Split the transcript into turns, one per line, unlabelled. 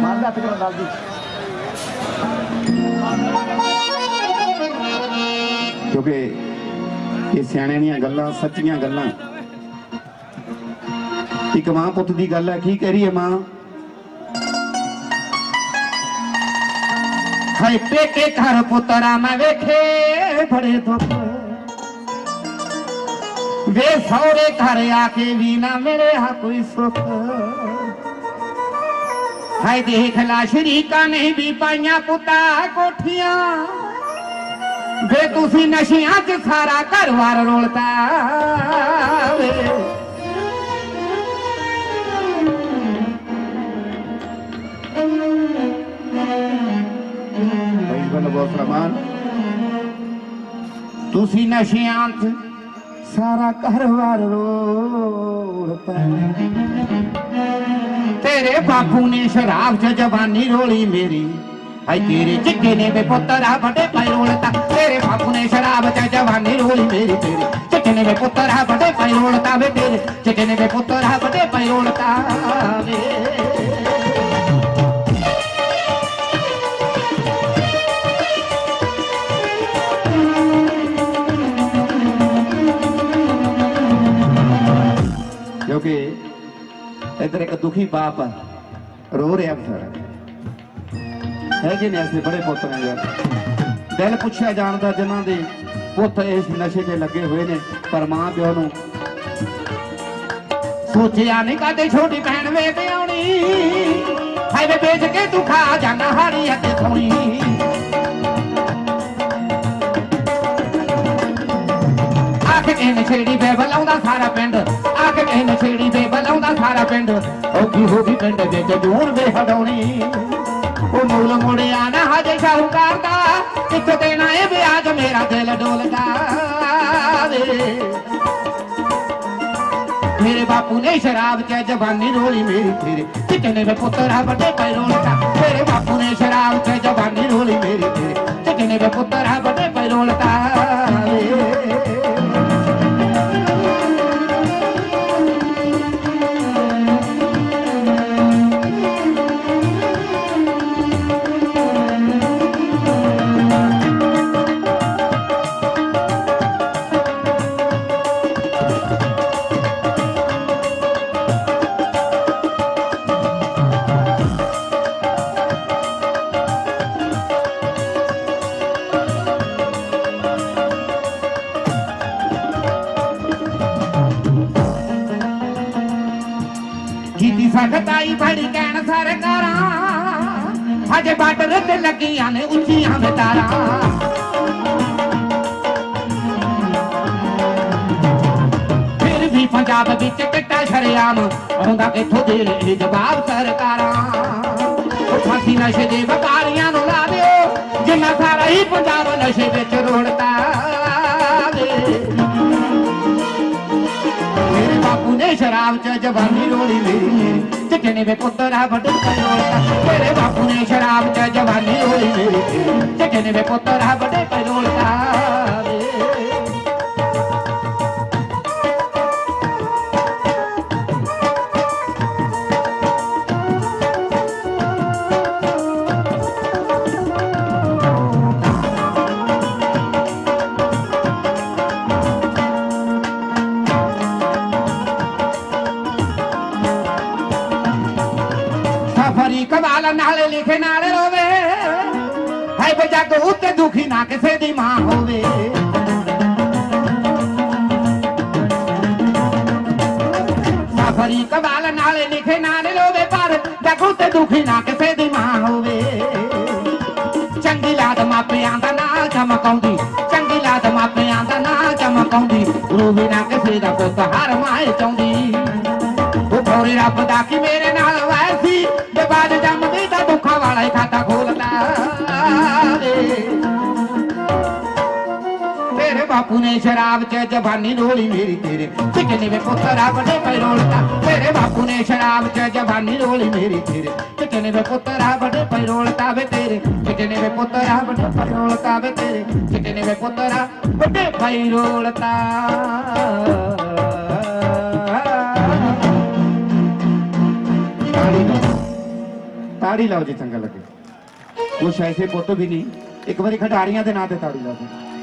ਮਾਰ ਲੈ ਤਕੜਾ ਨਾਲ ਦੀ। ਕਿਉਂਕਿ ਇਹ ਸਿਆਣਿਆਂ ਦੀਆਂ ਗੱਲਾਂ, ਸੱਚੀਆਂ ਗੱਲਾਂ। ਇੱਕ ਮਾਂ ਪੁੱਤ ਦੀ ਗੱਲ ਹੈ, ਕੀ ਕਹਿ ਰਹੀ ਹੈ ਮਾਂ?
ਹਾਏ, ਪੇਕੇ ਘਰ ਪੁੱਤਰਾ ਮੈਂ ਵੇਖੇ, ਬੜੇ ਦੁੱਖ। ਵੇ ਸਹੁਰੇ ਘਰ ਆ ਕੇ ਵੀ ਨਾ ਮਿਲੇ ਕੋਈ ਸੁੱਖ। ਹਾਏ ਦੇਖ ਲਾ ਸ਼ਰੀਕਾਂ ਨੇ ਵੀ ਪਾਈਆਂ ਪੁੱਤਾ ਕੋਠੀਆਂ। ਵੇ ਤੁਸੀਂ ਨਸ਼ਿਆਂ 'ਚ ਸਾਰਾ ਘਰ-ਵਾਰ ਵੇ।
ਰਮਾਨ
ਤੁਸੀਂ ਨਸ਼ਿਆਂ 'ਚ ਸਾਰਾ ਘਰ-ਵਾਰ ਰੋਲਦਾ ਤੇਰੇ ਬਾਪੂ ਨੇ ਸ਼ਰਾਬ 'ਚ ਜਵਾਨੀ ਰੋਲੀ ਮੇਰੀ। ਹਾਏ ਤੇਰੇ ਚਿੱਕੇ ਨੇ ਵੇ ਪੁੱਤਰਾ ਵੱਡੇ ਪੈ ਰੋਲਤਾ ਤੇਰੇ ਬਾਪੂ ਨੇ ਸ਼ਰਾਬ 'ਚ ਜਵਾਨੀ ਰੋਲੀ ਮੇਰੀ, ਤੇਰੇ। ਚਿੱਕੇ ਨੇ ਵੇ ਪੁੱਤਰਾ ਵੱਡੇ ਪੈ ਰੋਲਤਾ ਵੇ ਤੇਰੇ। ਚਿੱਕੇ ਨੇ ਵੇ ਪੁੱਤਰਾ ਵੱਡੇ ਪੈ ਰੋਲਤਾ ਵੇ।
ਕਿਉਂਕਿ ਇਧਰ ਇੱਕ ਦੁਖੀ ਬਾਪ ਰੋ ਰਿਹਾ ਵਿਚਾਰਾ। ਹੈਗੇ ਨੇ ਐਸੇ ਬੜੇ ਪੁੱਤ ਨੇ ਯਾਰ ਦਿਲ ਪੁੱਛਿਆ ਜਾਣਦਾ ਜਿਨ੍ਹਾਂ ਦੇ ਪੁੱਤ ਇਸ ਨਸ਼ੇ ਤੇ ਲੱਗੇ ਹੋਏ ਨੇ, ਪਰ ਮਾਂ ਪਿਓ ਨੂੰ
ਸੋਚਿਆ ਨਹੀਂ ਕਦੇ ਛੋਟੀ ਭੈਣ ਵੇ ਤੇ ਆਉਣੀ ਹਾਏ ਵੇਚ ਕੇ ਤੂੰ ਖਾ ਜਾਣਾ ਹਾੜੀ ਅਤੇ ਸੋਣੀ ਆਖ ਕੇ ਨਛੇੜੀ ਵੇ ਸਾਰਾ ਪਿੰਡ। ਪਿੰਡ ਔਖੀ ਹੋ ਗਈ ਪਿੰਡ ਵਿੱਚ ਜੂਨ ਵੇ ਹਡਾਉਣੀ ਉਹ ਮੂਲ ਮੁੜਿਆ ਨਾ ਹਜੇ ਸ਼ਾਹੂਕਾਰ ਦਾ, ਕਿੱਥੇ ਦੇਣਾ ਇਹ ਵਿਆਜ ਮੇਰਾ ਦਿਲ ਡੋਲਦਾ ਵੇ। ਮੇਰੇ ਬਾਪੂ ਨੇ ਸ਼ਰਾਬ ਚ ਜਵਾਨੀ ਰੋਲੀ ਮੇਰੀ ਤੇਰੇ ਚਿੱਟਨੇ ਵੇ ਪੁੱਤਰਾ ਵੱਡੇ ਪੈ ਰੋਲਦਾ ਮੇਰੇ ਬਾਪੂ ਨੇ ਸ਼ਰਾਬ ਚ ਜਵਾਨੀ ਰੋਲੀ ਮੇਰੀ ਤੇਰੇ ਚਿੱਟਨੇ ਵੇ ਪੁੱਤਰਾ ਵੱਡੇ ਪੈ ਰੋਲਦਾ ਸਖਤਾਈ ਬੜੀ ਕਹਿਣ ਸਰਕਾਰਾਂ। ਅਜੇ ਬਾਰਡਰ ਤੇ ਲੱਗੀਆਂ ਨੇ ਉੱਚੀਆਂ ਵਿਤਾਰਾਂ ਫਿਰ ਵੀ ਪੰਜਾਬ ਵਿੱਚ ਕਿੱਟਾ ਸ਼ਰਿਆਮ ਆਉਂਦਾ ਕਿੱਥੋਂ ਦੇ ਇਹ ਜਵਾਬ ਸਰਕਾਰਾਂ। ਉਹ ਫਾਂਸੀ ਨਸ਼ੇ ਦੇ ਵਕਾਰੀਆਂ ਨੂੰ ਲਾ ਦਿਓ, ਜਿੰਨਾ ਸਾਰਾ ਹੀ ਪੰਜਾਬ ਨਸ਼ੇ ਵਿੱਚ ਰੋੜਦਾ ਵੇ। ਮੇਰੇ ਬਾਪੂ ਨੇ ਸ਼ਰਾਬ ਚ ਜਵਾਨੀ ਰੋਲੀ ਵੇ ਪੁੱਤਰਾ ਵੱਡੇ ਪੈਰੋਲਤਾ ਮੇਰੇ ਬਾਪੂ ਨੇ ਸ਼ਰਾਬ ਚ ਜਵਾਨੀ ਹੋਈ ਮੇਰੀ ਚਿੱਟੇ ਨੇ ਵੇ ਪੁੱਤਰਾ ਵੱਡੇ ਫਰੀ ਸਫਰੀ ਕਵਾਲ ਨਾਲ ਲਿਖੇ ਨਾਲ ਰੋਵੇ। ਹੈ ਬਜੱਗ ਉੱਤੇ ਦੁਖੀ ਨਾ ਕਿਸੇ ਦੀ ਮਾਂ ਹੋਵੇ। ਸਫਰੀ ਕਵਾਲ ਨਾਲ ਲਿਖੇ ਨਾਲ ਰੋਵੇ, ਪਰ ਜੱਗ ਉੱਤੇ ਦੁਖੀ ਨਾ ਕਿਸੇ ਦੀ ਮਾਂ ਹੋਵੇ। ਚੰਗੀ ਲਾਦ ਮਾਪਿਆਂ ਦਾ ਨਾਲ ਚਮਕਾਉਂਦੀ, ਚੰਗੀ ਲਾਦ ਮਾਪਿਆਂ ਦਾ ਨਾਂ ਚਮਕਾਉਂਦੀ, ਰੋਵੇ ਨਾ ਕਿਸੇ ਦਾ ਪੁੱਤ ਹਰ ਮਾਏ ਚਾਹੁੰਦੀ। ਉਹ ਥੋੜੇ ਰੱਬ ਦਾ ਕੀ ਮੇਰੇ ਜੇ ਜੰਮਦੀ ਤਾਂ ਦੁੱਖਾਂ ਵਾਲਾ ਹੀ ਖਾਤਾ ਖੋਲਦਾ ਤੇਰੇ ਬਾਪੂ ਨੇ ਸ਼ਰਾਬ ਚ ਜਵਾਨੀ ਰੋਲੀ ਮੇਰੀ ਤੇਰੇ। ਚਿਕਨੇ ਵੇ ਪੁੱਤਰਾ ਵੱਡੇ ਪੈ ਰੋਲਦਾ। ਤੇਰੇ ਬਾਪੂ ਨੇ ਸ਼ਰਾਬ ਚ ਜਵਾਨੀ ਰੋਲੀ ਮੇਰੀ ਤੇਰੇ। ਚਿਕਨੇ ਵੇ ਪੁੱਤਰਾ ਵੱਡੇ ਪੈ ਰੋਲਦਾ ਵੇ ਤੇਰੇ। ਚਿਕਨੇ ਵੇ ਪੁੱਤਰਾ ਵੱਡੇ ਪੈ ਰੋਲਦਾ ਵੇ ਤੇਰੇ। ਚਿਕਨੇ ਵੇ ਪੁੱਤਰਾ ਵੱਡੇ ਪੈ ਰੋਲਦਾ। ਤਾੜੀ ਲਾਓ ਜੇ, ਚੰਗਾ ਲੱਗੇ। ਕੁਛ ਐਸੇ ਪੁੱਤ ਵੀ ਨਹੀਂ। ਇੱਕ ਵਾਰੀ ਖਿਡਾਰੀਆਂ ਦੇ ਨਾਂ ਤੇ ਤਾੜੀ ਲਾ ਦਿਓ